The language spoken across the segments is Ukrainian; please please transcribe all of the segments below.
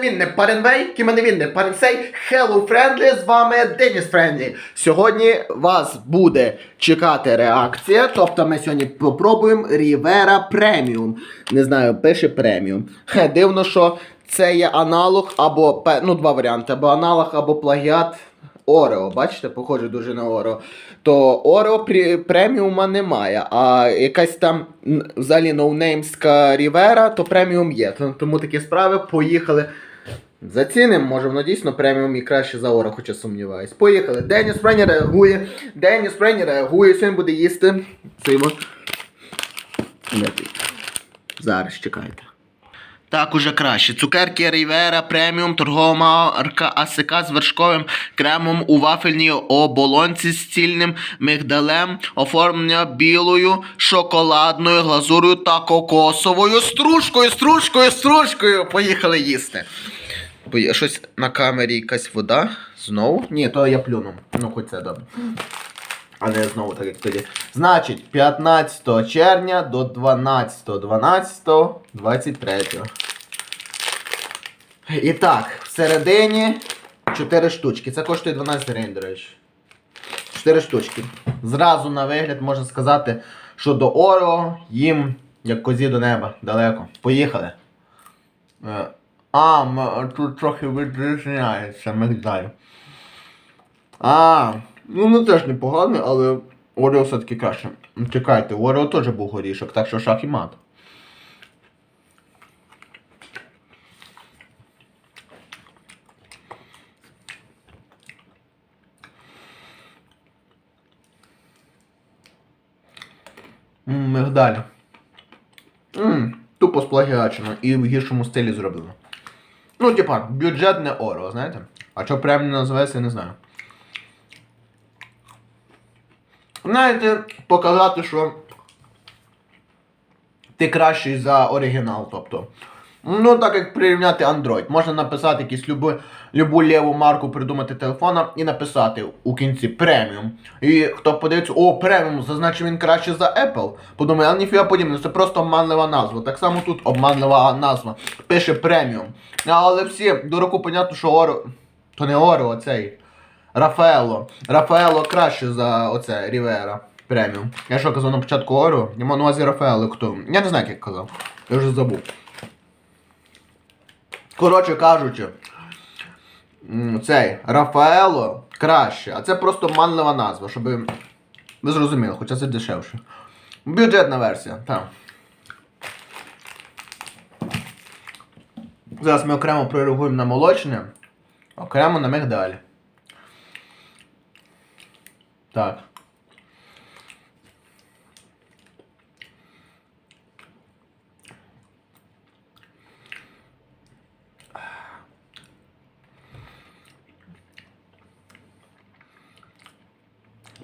Він не Паренвей, Кіменевін не Паренсей, Hello Friendly, з вами Деніс Френдлі. Сьогодні вас буде чекати реакція, тобто ми сьогодні попробуємо Rivera Premium. Не знаю, пише преміум. Хе, дивно, що це є аналог або ну, два варіанти, або аналог, або плагіат Орео. Бачите, похоже дуже на Орео. То Орео преміума немає, а якась там взагалі ноунеймська Рівера, то преміум є. Тому такі справи поїхали. Зацінимо, може воно дійсно преміум і краще за Орео, хоча сумніваюсь. Поїхали. Деніс Френі реагує. Деніс Френі реагує, сьогодні буде їсти. Цимо. Зараз чекайте. Так, уже краще. Цукерки Рівера преміум, торгова марка АСК з вершковим кремом у вафельній оболонці з цільним мигдалем, оформлення білою, шоколадною глазурою та кокосовою стружкою, стружкою, стружкою. Поїхали їсти. Щось на камері якась вода. Знову? Ні, то я плюнув. Ну, хоч це добре. А не знову так як тоді. Значить, 15 червня до 12, 12, 23. І так, всередині 4 штучки. Це коштує 12 гривень, до речі. 4 штучки. Зразу на вигляд можна сказати, що до Орео їм як козі до неба далеко. Поїхали. А, тут трохи відрізняється мигдаль. А, ну ну теж непогано, але Орео все-таки краще. Чекайте, у Орео теж був горішок, так що шах і мат. Мигдаль. Тупо сплагіачено і в гіршому стилі зроблено. Ну, типа, бюджетне оро, знаєте? А що прям не називається, не знаю. Знаєте, показати, що ти кращий за оригінал, тобто. Ну, так як прирівняти Android. Можна написати якусь любу, любу ліву марку придумати телефона і написати у кінці преміум. І хто подивиться, о, преміум, зазначив він краще за Apple. Подумає, а ніфіга подібне, це просто обманлива назва. Так само тут обманлива назва. Пише преміум. Але всі до року понятно, що Оро. То не Оро, а цей. Рафаело. Рафаело краще за оце Рівера преміум. Я що казав на початку Оро? Я мав на увазі Рафаело хто. Я не знаю, як казав. Я вже забув. Коротше кажучи, цей Рафаело краще, а це просто манлива назва, щоб ви зрозуміли, хоча це дешевше. Бюджетна версія, так. Зараз ми окремо прореагуємо на молочне, окремо на мигдаль. Так.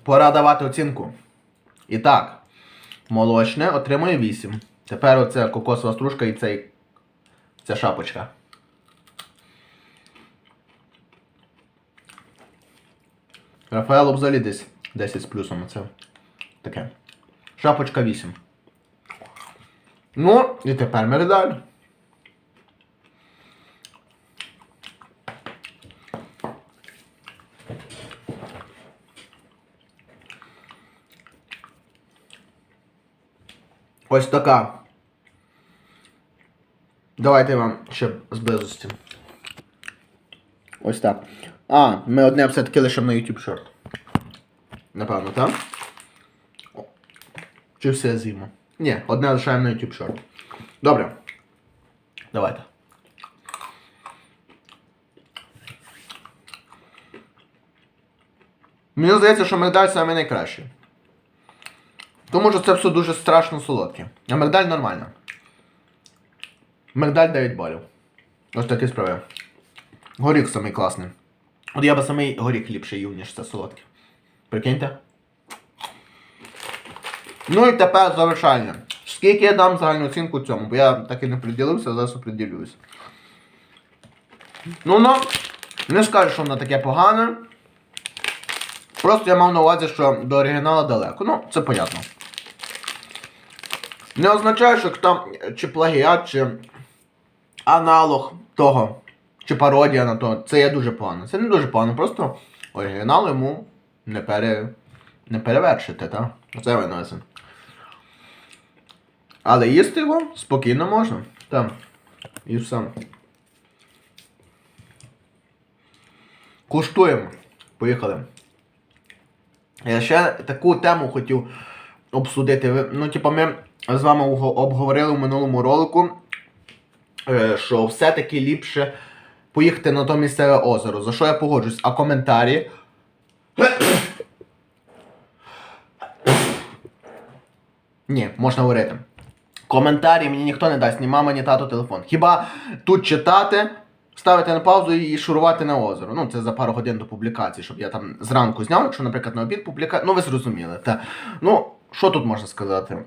Пора давати оцінку. І так, молочне отримує 8. Тепер оце кокосова стружка і цей, ця шапочка. Рафаело взагалі десь 10 з плюсом. Це таке. Шапочка 8. Ну, і тепер меридаль. Ось така. Давайте вам ще з близості. Ось так. А, ми одне все-таки лишимо на YouTube Short. Напевно, так? Чи все з'їмо? Ні, одне лишаємо на YouTube Short. Добре. Давайте. Мені здається, що мигдаль саме найкращий. Тому що це все дуже страшно солодке. А мигдаль нормально. Мигдаль 9 балів. Ось такі справи. Горіх самий класний. От я би самий горіх ліпше їв, ніж це солодке. Прикиньте. Ну і тепер завершальне. Скільки я дам загальну оцінку цьому, бо я так і не приділився, зараз оприділююсь. Ну, ну, не скажу, що воно таке погане. Просто я мав на увазі, що до оригіналу далеко. Ну, це понятно. Не означає, що там чи плагіат, чи аналог того чи пародія на то, це є дуже погано. Це не дуже погано, просто оригінал йому не, пере, не перевершити, так? Це виносить. Але їсти його спокійно можна. Так. І все. Куштуємо. Поїхали. Я ще таку тему хотів обсудити. Ну, типу, ми з вами обговорили в минулому ролику, е, що все-таки ліпше поїхати на то місцеве озеро. За що я погоджуюсь? А коментарі. Ні, можна говорити. Коментарі мені ніхто не дасть, ні мама, ні тато телефон. Хіба тут читати, ставити на паузу і шурувати на озеро. Ну, це за пару годин до публікації, щоб я там зранку зняв, якщо, наприклад, на обід публікація. Ну, ви зрозуміли. Та. Ну, що тут можна сказати?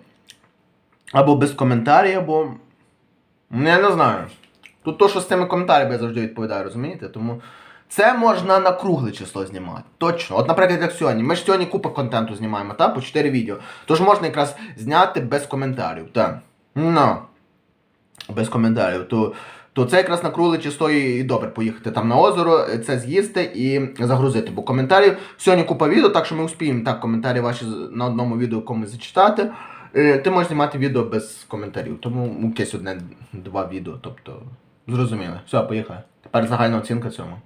Або без коментарів, або. Ну, я не знаю. Тут то, що з цими коментарями я завжди відповідаю, розумієте? Тому це можна на кругле число знімати. Точно. От, наприклад, як сьогодні. Ми ж сьогодні купа контенту знімаємо, та? По 4 відео. Тож можна якраз зняти без коментарів. Так. Ну. Без коментарів. То, то це якраз на кругле число і, добре поїхати там на озеро, це з'їсти і загрузити. Бо коментарів сьогодні купа відео, так що ми успіємо так коментарі ваші на одному відео комусь зачитати. Е, Ти можеш знімати відео без коментарів, тому якесь одне-два відео. Тобто, зрозуміли. Все, поїхали. Тепер загальна оцінка цьому.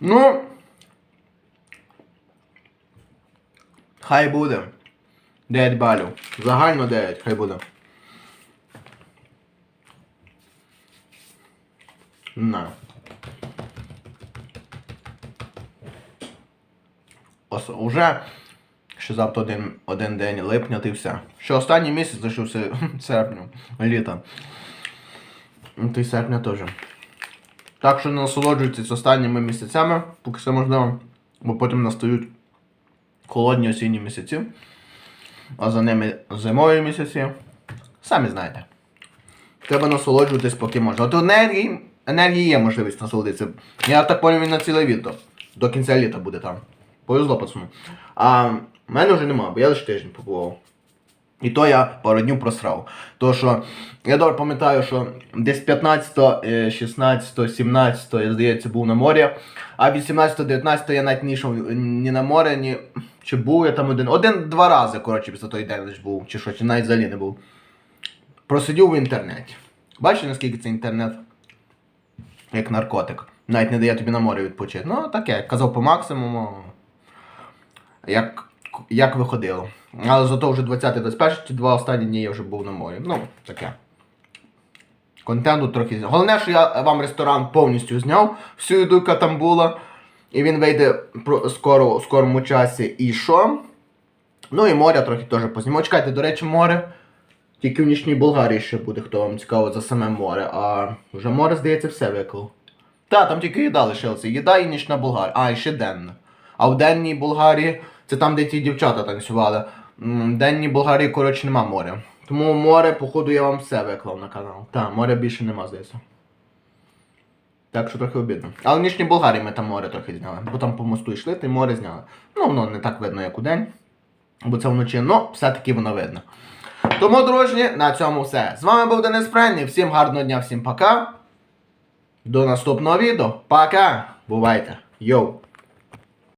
Ну. Хай буде. 9 балів. Загально 9, хай буде. На. Ос, уже ще завтра один, один день липня, ти все. Ще останній місяць лишився серпню, літа. Ти серпня теж. Так що насолоджуйтесь останніми місяцями, поки це можливо, бо потім настають холодні осінні місяці, а за ними зимові місяці. Самі знаєте. Треба насолоджуватись, поки можна. От енергії, енергії є можливість насолодитися. Я так поняв, він на ціле літо. До кінця літа буде там. Повезло пацану. А в мене вже нема, бо я лише тиждень побував. І то я пару днів просрав. То що я добре пам'ятаю, що десь 15, е, 16, 17, я здається, був на морі, а 18, 19 я навіть не йшов ні на море, ні. Чи був я там один. Один-два рази, коротше, після той лише був, чи що, чи навіть взагалі не був. Просидів в інтернеті. Бачите, наскільки це інтернет? Як наркотик. Навіть не дає тобі на море відпочити. Ну, таке, казав по максимуму. Як, як виходило. Але зато вже 20-21, ті два останні дні я вже був на морі. Ну, таке. Контенту трохи. Головне, що я вам ресторан повністю зняв, всю їду, яка там була. І він вийде скоро, у скорому часі. І що? Ну і моря трохи теж познімав. Чекайте, до речі, море. Тільки в нічній Болгарії ще буде, хто вам цікаво за саме море. А вже море, здається, все виклав. Та, там тільки їда лишилася. Їда і нічна Болгарія. А, і ще денна. А в денній Болгарії, це там, де ті дівчата танцювали. В денній Болгарії, коротше, нема моря. Тому море, походу, я вам все виклав на канал. Та, моря більше нема, здається. Так що трохи обідно. Але в нічній Болгарії ми там море трохи зняли. Бо там по мосту йшли, та й море зняли. Ну, воно не так видно, як у день. Бо це вночі, ну, все-таки воно видно. Тому, дружні, на цьому все. З вами був Денис Френні. Всім гарного дня, всім пока. До наступного відео. Пока. Бувайте. Йоу.